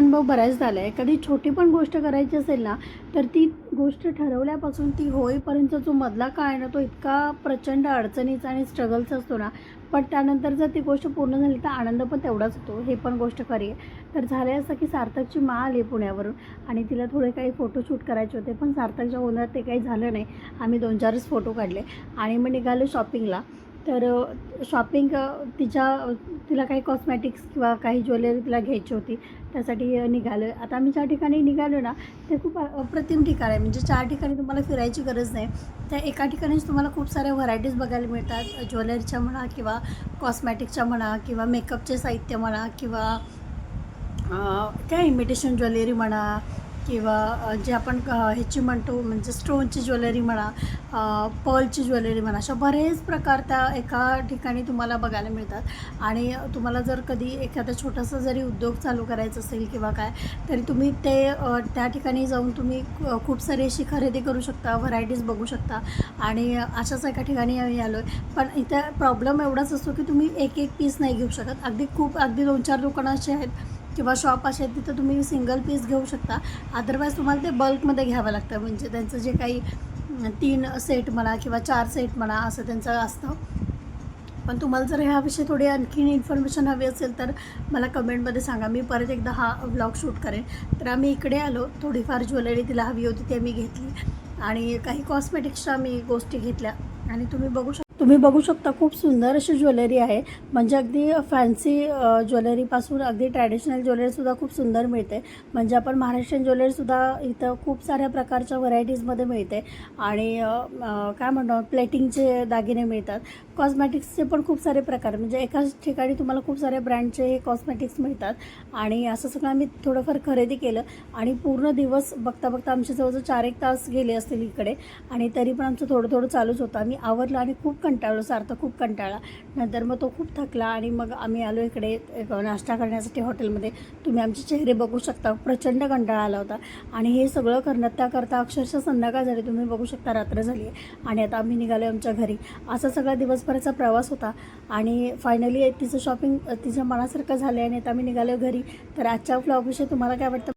अनुभव बऱ्याच झाला आहे कधी छोटी पण गोष्ट करायची असेल ना तर ती गोष्ट ठरवल्यापासून ती होईपर्यंत जो मधला काळ आहे ना तो इतका प्रचंड अडचणीचा आणि स्ट्रगलचा असतो ना. पण त्यानंतर जर ती गोष्ट पूर्ण झाली तर आनंद पण तेवढाच होतो. हे पण गोष्ट खरी आहे. तर झाले असं की सार्थकची मा आली पुण्यावरून आणि तिला थोडे काही फोटोशूट करायचे होते. पण सार्थकच्या होणार ते काही झालं नाही. आम्ही दोन चारच फोटो काढले आणि मग निघालो शॉपिंगला तर शॉपिंग तिच्या तिला काही कॉस्मॅटिक्स किंवा काही ज्वेलरी तिला घ्यायची होती. त्यासाठी निघालो. आता आम्ही ज्या ठिकाणी निघालो ना ते खूप अप्रतिम ठिकाण आहे. म्हणजे चार ठिकाणी तुम्हाला फिरायची गरज नाही. त्या एका ठिकाणीच तुम्हाला खूप साऱ्या व्हरायटीज बघायला मिळतात. ज्वेलरीच्या म्हणा किंवा कॉस्मॅटिकच्या म्हणा किंवा मेकअपचे साहित्य म्हणा किंवा काय इमिटेशन ज्वेलरी म्हणा किंवा जे आपण ह्याची म्हणतो म्हणजे स्टोनची ज्वेलरी म्हणा पर्लची ज्वेलरी म्हणा अशा बरेच प्रकार त्या एका ठिकाणी तुम्हाला बघायला मिळतात. आणि तुम्हाला जर कधी एखादा छोटासा जरी उद्योग चालू करायचा असेल किंवा काय तरी तुम्ही ते त्या ठिकाणी जाऊन तुम्ही खूप सारी अशी खरेदी करू शकता व्हरायटीज बघू शकता. आणि अशाच एका ठिकाणी आम्ही आलो आहे पण इथं प्रॉब्लेम एवढाच असतो की तुम्ही एक एक पीस नाही घेऊ शकत. अगदी खूप अगदी दोन चार दुकानं अशी आहेत किंवा शॉप असे आहेत तिथं तुम्ही सिंगल पीस घेऊ शकता. अदरवाईज तुम्हाला ते बल्कमध्ये घ्यावं लागतं. म्हणजे त्यांचं जे काही तीन सेट म्हणा किंवा चार सेट म्हणा असं त्यांचं असतं. पण तुम्हाला जर ह्याविषयी थोडी आणखीन इन्फॉर्मेशन हवी असेल तर मला कमेंटमध्ये सांगा. मी परत एकदा हा व्लॉग शूट करेन. तर आम्ही इकडे आलो. थोडीफार ज्वेलरी तिला हवी होती ती आम्ही घेतली. आणि काही कॉस्मेटिक्सच्या मी गोष्टी घेतल्या. आणि तुम्ही बघू शकता. तुम्ही बघू शकता खूप सुंदर अशी ज्वेलरी आहे. म्हणजे अगदी फॅन्सी ज्वेलरीपासून अगदी ट्रॅडिशनल ज्वेलरीसुद्धा खूप सुंदर मिळते. म्हणजे आपण महाराष्ट्रीयन ज्वेलरीसुद्धा इथं खूप साऱ्या प्रकारच्या व्हरायटीजमध्ये मिळते. आणि काय म्हणतो प्लेटिंगचे दागिने मिळतात. कॉस्मॅटिक्सचे पण खूप सारे प्रकार म्हणजे एकाच ठिकाणी तुम्हाला खूप साऱ्या ब्रँडचे हे कॉस्मॅटिक्स मिळतात. आणि असं सगळं आम्ही थोडंफार खरेदी केलं. आणि पूर्ण दिवस बघता बघता आमचे जवळजवळ चार एक तास गेले असतील इकडे. आणि तरी पण आमचं थोडं थोडं चालूच होतं. आम्ही आवरलं आणि खूप कंटाळलो सार्थ खूप कंटाळला. नंतर मग तो खूप थकला आणि मग आम्ही आलो इकडे नाश्ता करण्यासाठी हॉटेलमध्ये. तुम्ही आमचे चेहरे बघू शकता प्रचंड कंटाळा आला होता. आणि हे सगळं करण्यात त्याकरता अक्षरशः संध्याकाळ झाली. तुम्ही बघू शकता रात्र झाली आहे. आणि आता आम्ही निघालो आमच्या घरी. असा सगळा दिवसभराचा प्रवास होता. आणि फायनली तिचं शॉपिंग तिच्या मनासारखं झालं आहे आणि आता आम्ही निघालो घरी. तर आजच्या ब्लॉगविषयी तुम्हाला काय वाटतं?